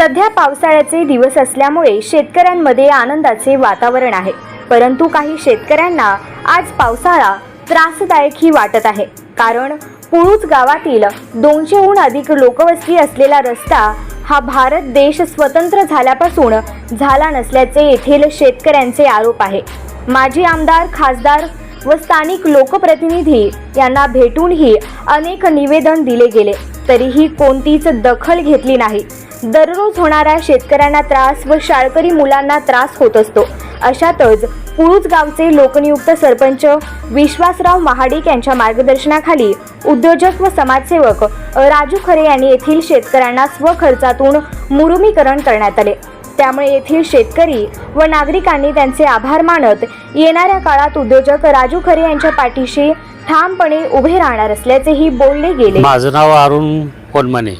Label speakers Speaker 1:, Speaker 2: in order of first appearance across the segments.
Speaker 1: सध्या पावसाळ्याचे दिवस असल्यामुळे शेतकऱ्यांमध्ये आनंदाचे वातावरण आहे. परंतु काही शेतकऱ्यांना आज पावसाळा त्रासदायकही वाटत आहे. कारण पुळूच गावातील दोनशेहून अधिक लोकवस्ती असलेला रस्ता हा भारत देश स्वतंत्र झाल्यापासून झाला नसल्याचे येथील शेतकऱ्यांचे आरोप आहे. माजी आमदार खासदार व स्थानिक लोकप्रतिनिधी यांना भेटूनही अनेक निवेदन दिले गेले. तरीही कोणतीच दखल घेतली नाही. दररोज होणाऱ्या शेतकऱ्यांना त्रास व शाळकरी मुलांना त्रास होत असतो. अशातच पुळूज गावचे लोकनियुक्त सरपंच विश्वासराव महाडिक यांच्या मार्गदर्शनाखाली उद्योजक व समाजसेवक राजू खरे यांनी येथील शेतकऱ्यांना स्वखर्चातून मुरुमीकरण करण्यात आले. त्यामुळे येथील शेतकरी व नागरिकांनी त्यांचे आभार मानत येणाऱ्या काळात उद्योजक राजू खरे यांच्या पाठीशी ठामपणे उभे राहणार असल्याचेही बोलले गेले.
Speaker 2: माझं नाव अरुण कोलमाने.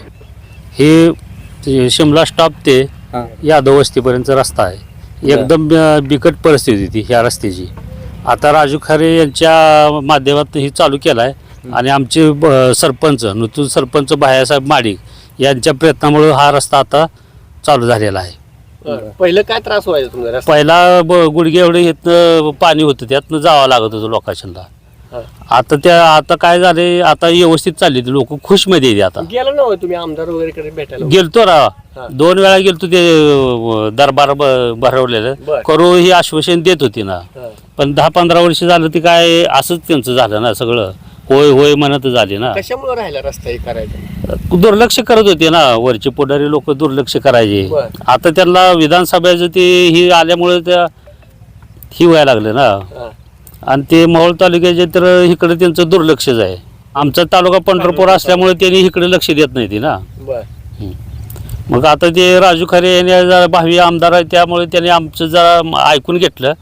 Speaker 2: हे ते शिमला स्टॉप ते
Speaker 3: हां.
Speaker 2: यादव वस्तीपर्यंतचा रस्ता आहे. एकदम अ, बिकट परिस्थिती होती ह्या रस्त्याची. आता राजू खरे यांच्या माध्यमातून ही चालू केला आहे आणि आमचे ब- सरपंच नूतन सरपंच बायासाहेब माडिक यांच्या प्रयत्नामुळे हा रस्ता आता चालू झालेला आहे.
Speaker 3: पहिलं काय त्रास व्हायचा तुमचा रस्ता?
Speaker 2: पहिला ब गुडघे एवढे इथनं पाणी होतं त्यातनं जावं लागत होतं लोकांना.
Speaker 3: हा.
Speaker 2: आता त्या आता काय झाले आता व्यवस्थित चालली लोक खुशमध्ये येते आता.
Speaker 3: गेला ना हो तुम्ही आमदार वगैरे कडे भेटायला?
Speaker 2: गेलतो. राव दोन वेळा गेलतो ते दरबार ब- भरवलेलं.
Speaker 3: बर.
Speaker 2: करू ही आश्वासन देत होती ना.
Speaker 3: हा.
Speaker 2: पण दहा पंधरा वर्ष झालं ते काय असंच त्यांचं झालं ना सगळं. होय होय म्हणत झाले ना.
Speaker 3: कशामुळे राहिला रस्ता हे करायचा
Speaker 2: दुर्लक्ष करत होते ना. वरचे पुढारी लोक दुर्लक्ष करायचे.
Speaker 3: बर.
Speaker 2: आता त्यांना विधानसभेचं ते ही आल्यामुळे त्या ही व्हायला लागले ना.
Speaker 3: हा.
Speaker 2: आणि ते मोहोळ तालुक्याचे तर इकडे त्यांचं दुर्लक्षच आहे. आमचा तालुका पंढरपूर असल्यामुळे त्यांनी इकडे लक्ष देत नाही ती ना.
Speaker 3: बर.
Speaker 2: मग आता ते राजू खरे यांनी जरा भावी आमदार आहे त्यामुळे त्यांनी आमचं जरा ऐकून घेतलं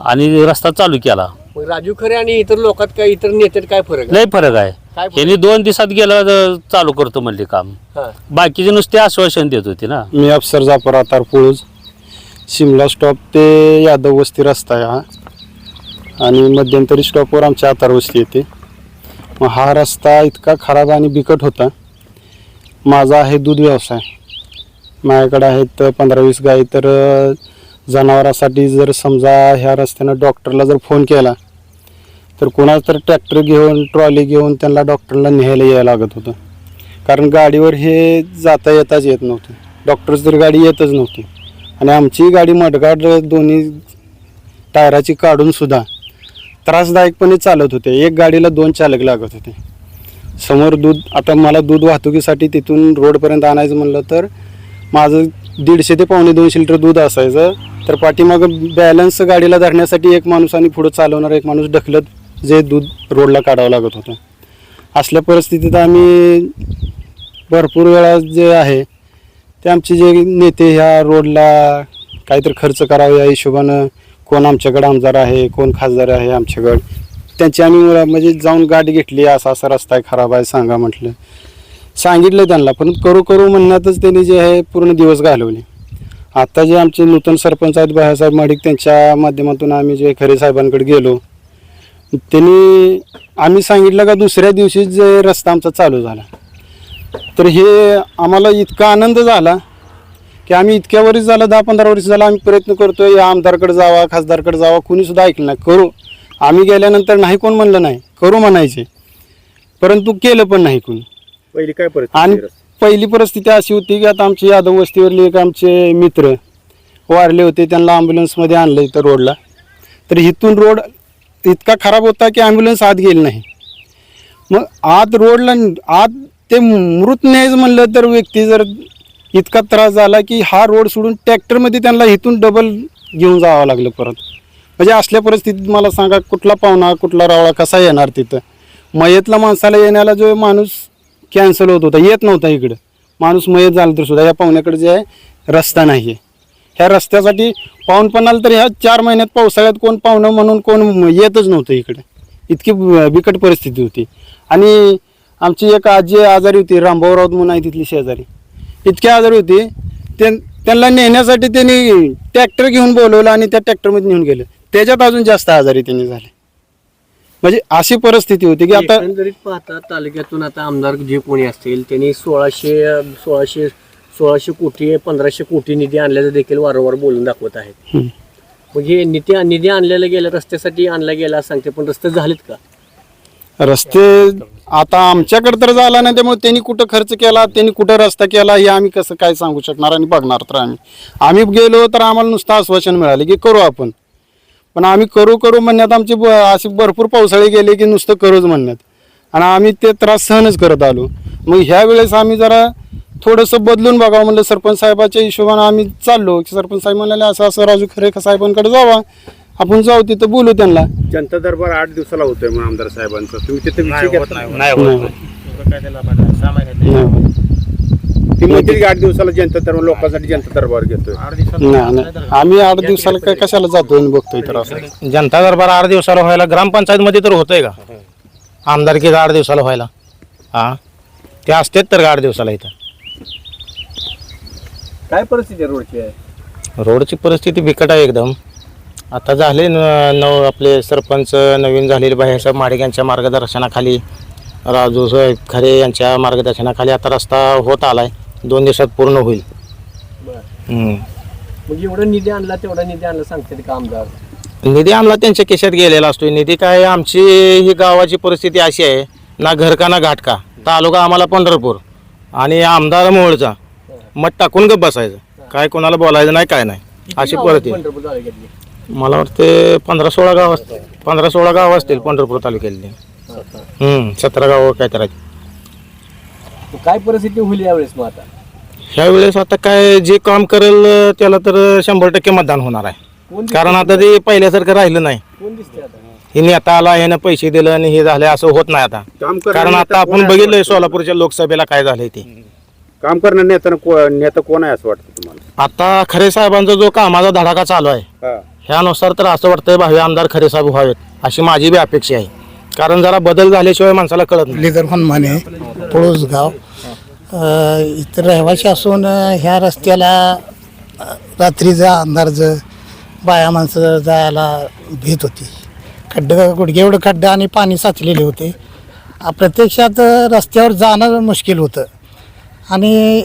Speaker 2: आणि रस्ता चालू केला.
Speaker 3: मग राजू खरे आणि इतर लोकात काय इतर नेत्यात काय फरक आहे?
Speaker 2: लय फरक आहे.
Speaker 3: काय फरक?
Speaker 2: यांनी दोन दिवसात गेलं तर चालू करतो म्हणले काम.
Speaker 3: हा.
Speaker 2: बाकीचे नुसते आश्वासन देत होते ना.
Speaker 4: मी अफसर जाफर आतार पुळूज. शिमला स्टॉप ते यादव वस्ती रस्ता आहे हा. आणि मध्यंतरी स्टॉपवर आमच्या आतार वस्ती येते. मग हा रस्ता इतका खराब आणि बिकट होता. माझा आहे दूध व्यवसाय. माझ्याकडे आहेत पंधरा वीस गाई तर जनावरासाठी जर समजा ह्या रस्त्यानं डॉक्टरला जर फोन केला तर कोणाच तर ट्रॅक्टर घेऊन ट्रॉली घेऊन त्यांना डॉक्टरला न्यायला यायला लागत होतं. कारण गाडीवर हे जाता येताच येत नव्हतं. डॉक्टर्स तर गाडी येतच नव्हती. आणि आमची गाडी मडगाड दोन्ही टायराची काढूनसुद्धा त्रासदायकपणे चालत होते. एक गाडीला दोन चालक लागत होते. समोर दूध आता मला दूध वाहतुकीसाठी तिथून रोडपर्यंत आणायचं म्हणलं तर माझं दीडशे ते पावणे दोनशे लिटर दूध असायचं. तर पाठीमागं बॅलन्स गाडीला धरण्यासाठी एक माणूस आणि पुढं चालवणारा एक माणूस ढकलत जे दूध रोडला काढावं लागत होतं. असल्या परिस्थितीत आम्ही भरपूर वेळा जे आहे ते आमचे जे नेते ह्या रोडला काहीतरी खर्च करावा या हिशोबानं कोण आमच्याकडे आमदार आहे कोण खासदार आहे आमच्याकडं. त्यांची आम्ही म्हणजे जाऊन गाडी घेतली असा असा रस्ता आहे खराब आहे सांगा म्हटलं. सांगितलं त्यांना पण करू करू म्हणण्यातच त्यांनी जे आहे पूर्ण दिवस घालवले. आता जे आमचे नूतन सरपंच आहेत बाळासाहेब माडिक त्यांच्या माध्यमातून आम्ही जे खरे साहेबांकडे गेलो त्यांनी आम्ही सांगितलं का दुसऱ्या दिवशीच जे रस्ता आमचा चालू झाला. तर हे आम्हाला इतका आनंद झाला की आम्ही इतक्या वर्ष झालं दहा पंधरा वर्ष झालं आम्ही प्रयत्न करतोय या आमदारकडे जावा खासदारकडे जावा कुणी सुद्धा ऐकलं नाही. करू. आम्ही गेल्यानंतर नाही कोण म्हणलं नाही. करू म्हणायचे. परंतु केलं पण नाही कोणी.
Speaker 3: पहिली काय
Speaker 4: आणि पहिली परिस्थिती अशी होती की आता आमचे यादव वस्तीवरले एक आमचे मित्र वारले होते त्यांना ॲम्ब्युलन्समध्ये आणलं इथं रोडला. तर इथून रोड इतका खराब होता की ॲम्ब्युलन्स आत गेली नाही. मग आत रोडला आत ते मृत न्यायचं म्हणलं तर व्यक्ती जर इतका त्रास झाला की हा रोड सोडून ट्रॅक्टरमध्ये त्यांना इथून डबल घेऊन जावं लागलं परत. म्हणजे असल्या परिस्थितीत मला सांगा कुठला पाहुणा कुठला रावळा कसा येणार तिथं? मयतला माणसाला येण्याला जो माणूस कॅन्सल होत होता येत नव्हता इकडं. माणूस मयत झाला तर सुद्धा या पाहुण्याकडे जे आहे रस्ता नाही आहे ह्या रस्त्यासाठी पाहून पण आलं तर ह्या चार महिन्यात पावसाळ्यात कोण पाहुणं म्हणून कोण येतच नव्हतं इकडे. इतकी बिकट परिस्थिती होती. आणि आमची एक आजी आजारी होती रामभाऊ राऊत म्हणून आहे तिथली शेजारी. इतकी आजारी होती. त्यांना नेण्यासाठी त्यांनी ट्रॅक्टर घेऊन बोलवलं आणि त्या ट्रॅक्टरमध्ये नेऊन गेलं. त्याच्यात अजून जास्त आजारी त्यांनी झाले. म्हणजे अशी परिस्थिती होती की आता
Speaker 3: एकंदरीत पाहता तालुक्यातून आता आमदार जे कोणी असतील त्यांनी सोळाशे सोळाशे सोळाशे कोटी पंधराशे कोटी निधी आणल्याचं देखील वारंवार बोलून दाखवत आहेत. हे निधी निधी आणलेला गेल्या रस्त्यासाठी आणला गेला असं सांगते पण रस्ते झालेत का?
Speaker 4: रस्ते आता आमच्याकडे तर झाला नाही त्यामुळे त्यांनी कुठं खर्च केला त्यांनी कुठं रस्ता केला हे आम्ही कसं काय सांगू शकणार आणि बघणार तर आम्ही. आम्ही गेलो तर आम्हाला नुसतं आश्वासन मिळाले की करू आपण. पण आम्ही करू करू म्हणण्यात आमचे ब- असे भरपूर पावसाळे गेले की नुसतं करूच म्हणण्यात. आणि आम्ही ते त्रास सहनच करत आलो. मग ह्या वेळेस आम्ही जरा थोडंसं बदलून बघावं म्हणलं सरपंच साहेबाच्या हिशोबानं आम्ही चाललो. की सरपंच साहेब म्हणाले असं असं राजू खरे साहेबांकडे जावा. आपण जाऊ तिथं बोलू त्यांना.
Speaker 5: जनता दरबार आठ दिवसाला होतोय म्हणून आमदार साहेबांचा. तुम्ही तिथे विषय घेतला
Speaker 4: नाही नाही.
Speaker 5: ती म्हणते की आठ दिवसाला जनता दरबार लोकांसाठी जनता दरबार घेतोय.
Speaker 4: नाही नाही. आम्ही आठ दिवसाला काय कशाला जातो आणि बघतोय तर असं.
Speaker 6: जनता दरबार आठ दिवसाला व्हायला ग्रामपंचायतमध्ये तर होतंय का? आमदारकीचा आठ दिवसाला व्हायला. हा? ते असतेच तर का आठ दिवसाला इथं.
Speaker 3: काय परिस्थिती आहे रोडची? आहे
Speaker 6: रोडची परिस्थिती बिकट आहे एकदम. आता झाले न- नव आपले सरपंच नवीन झालेले बाहेरसाहेब माडिक यांच्या मार्गदर्शनाखाली राजू साहेब खरे यांच्या मार्गदर्शनाखाली आता रस्ता होत आलाय. दोन दिवसात पूर्ण होईल.
Speaker 3: बरं.
Speaker 6: हम्म.
Speaker 3: मग एवढा निधी आणला तेवढा निधी आणला सांगते का आमदार?
Speaker 6: निधी आणला त्यांच्या केशात गेलेला असतो निधी काय आमची ही गावाची परिस्थिती अशी आहे ना घर का ना घाट का. तालुका आम्हाला पंढरपूर आणि आमदार मोहोळचा. मग टाकून गप बसायचं. काय कोणाला बोलायचं नाही काय नाही. अशी परिस्थिती.
Speaker 3: पंढरपूर तालुक्यातली
Speaker 6: मला वाटते पंधरा सोळा गाव असतील पंधरा सोळा गाव असतील पंढरपूर तालुक्यातली. हम्म, सतरा गाव काय तर.
Speaker 3: मग काय परिस्थिती होईल यावेळेस मग आता?
Speaker 6: ह्यावेळेस आता काय जे काम करेल त्याला तर शंभर टक्के मतदान होणार आहे.
Speaker 3: कोण
Speaker 6: कारण आता ते पहिल्यासारखं राहिलं नाही.
Speaker 3: कोण दिसते आता?
Speaker 6: हे नेता आला ह्यानं पैसे दिलं आणि हे झालं असं होत नाही आता.
Speaker 5: काम करणारा
Speaker 6: कारण
Speaker 5: नेता
Speaker 6: आता
Speaker 5: कोण
Speaker 6: आपण
Speaker 5: आहे
Speaker 6: बघितलंय
Speaker 5: असं?
Speaker 6: सोलापूरच्या लोकसभेला काय झालंय ते.
Speaker 5: काम करणार नेता को- नेता कोण आहे असं वाटतं तुम्हाला?
Speaker 6: आता खरे साहेबांचा जो कामाचा धडाका चालू आहे
Speaker 5: हा.
Speaker 6: ह्यानुसार तर असं वाटतंय भावी आमदार खरे साहेब व्हावेत अशी माझी बी अपेक्षा आहे. कारण जरा बदल झाल्याशिवाय माणसाला कळत नाही.
Speaker 7: मुरलीधर हनुमाने पळूसगाव इतर रहिवाशी असून ह्या रस्त्याला अ, रात्रीचं अंधारचं बाया माणसं जायला भीत होती. खड्डं गुडघे एवढं खड्डं आणि पाणी साचलेले होते. अ, प्रत्यक्षात रस्त्यावर जाणं मुश्किल होतं. आणि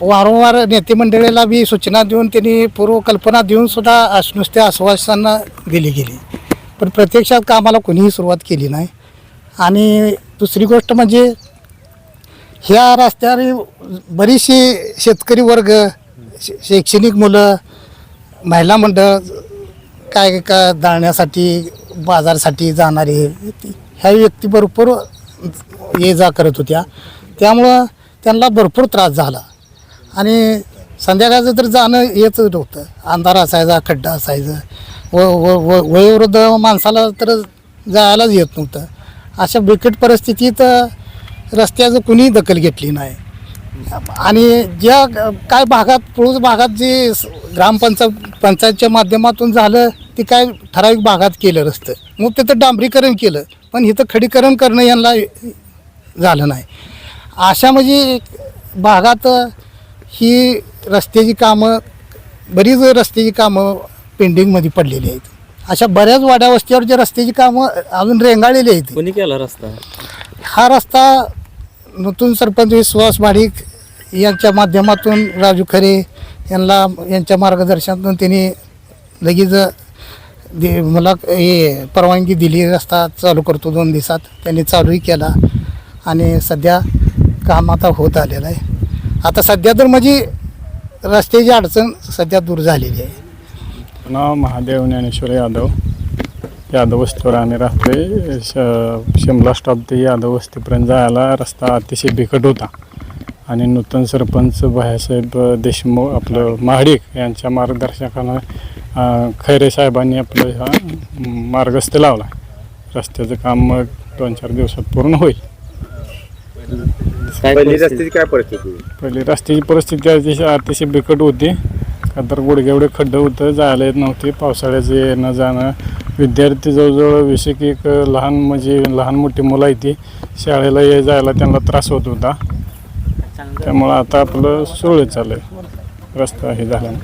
Speaker 7: वारंवार नेते मंडळीला बी सूचना देऊन त्यांनी पूर्वकल्पना देऊन सुद्धा आश नुसत्या आश्वासना दिली गेली. पण प्रत्यक्षात कामाला कोणीही सुरुवात केली नाही. आणि दुसरी गोष्ट म्हणजे ह्या रस्त्यावर बरीचशी शेतकरी वर्ग शैक्षणिक मुलं महिला मंडळ काय का दाळण्यासाठी बाजारसाठी जाणारे ह्या व्यक्ती भरपूर ये जा करत होत्या. त्यामुळं त्यांना भरपूर त्रास झाला. आणि संध्याकाळचं तर जाणं येत नव्हतं अंधार असायचा खड्डा असायचं. व व व वयोवृद्ध माणसाला तर जायलाच येत नव्हतं. अशा बिकट परिस्थितीत रस्त्याचं कुणी दखल घेतली नाही. आणि ज्या काय भागात पुळूस भागात जे स- ग्रामपंचायत पंचायतच्या माध्यमातून झालं ते काय ठराविक भागात केलं रस्तं. मग तिथं डांबरीकरण केलं. पण इथं खडीकरण करणं यांना झालं नाही. अशा म्हणजे भागात ही रस्त्याची कामं बरीच रस्त्याची कामं पेंडिंगमध्ये पडलेली आहेत. अशा बऱ्याच वाड्या वस्तीवर जे रस्त्याची कामं अजून रेंगाळलेली आहेत.
Speaker 8: कोणी केला रस्ता?
Speaker 7: हा रस्ता नूतन सरपंच विश्वास माडिक यांच्या माध्यमातून राजू खरे यांना यांच्या मार्गदर्शनातून त्यांनी लगेच दे मला हे परवानगी दिली रस्ता चालू करतो दोन दिवसात. त्यांनी चालूही केला आणि सध्या काम आता होत आलेलं आहे. आता सध्या तर माझी रस्त्याची अडचण सध्या दूर झालेली आहे.
Speaker 9: नाव महादेव ज्ञानेश्वर यादव. यादव वस्तीवर आम्ही राहतोय. श शिमला स्टॉप ते यादव वस्तीपर्यंत जायला रस्ता अतिशय बिकट होता. आणि नूतन सरपंच भायासाहेब देशमुख आपलं महाडिक यांच्या मार्गदर्शकानं खैरे साहेबांनी आपलं हा मार्गस्थ लावला. रस्त्याचं काम मग दोन चार दिवसात पूर्ण होईल.
Speaker 8: काय
Speaker 5: पहिली
Speaker 8: परिस्थिती?
Speaker 5: रस्त्याची काय परिस्थिती?
Speaker 9: पहिली रस्त्याची परिस्थिती अतिशय अतिशय बिकट होती. का तर गुडघे एवढे खड्डे होतं जायला येत नव्हते. पावसाळ्याचं येणं जाणं. विद्यार्थी जवळजवळ वीस एक एक लहान म्हणजे लहान मोठी मुलं आहे ती. शाळेला ये जायला त्यांना त्रास होत होता. त्यामुळं आता आपलं सोय चालू आहे रस्ता हे झाल्यानं.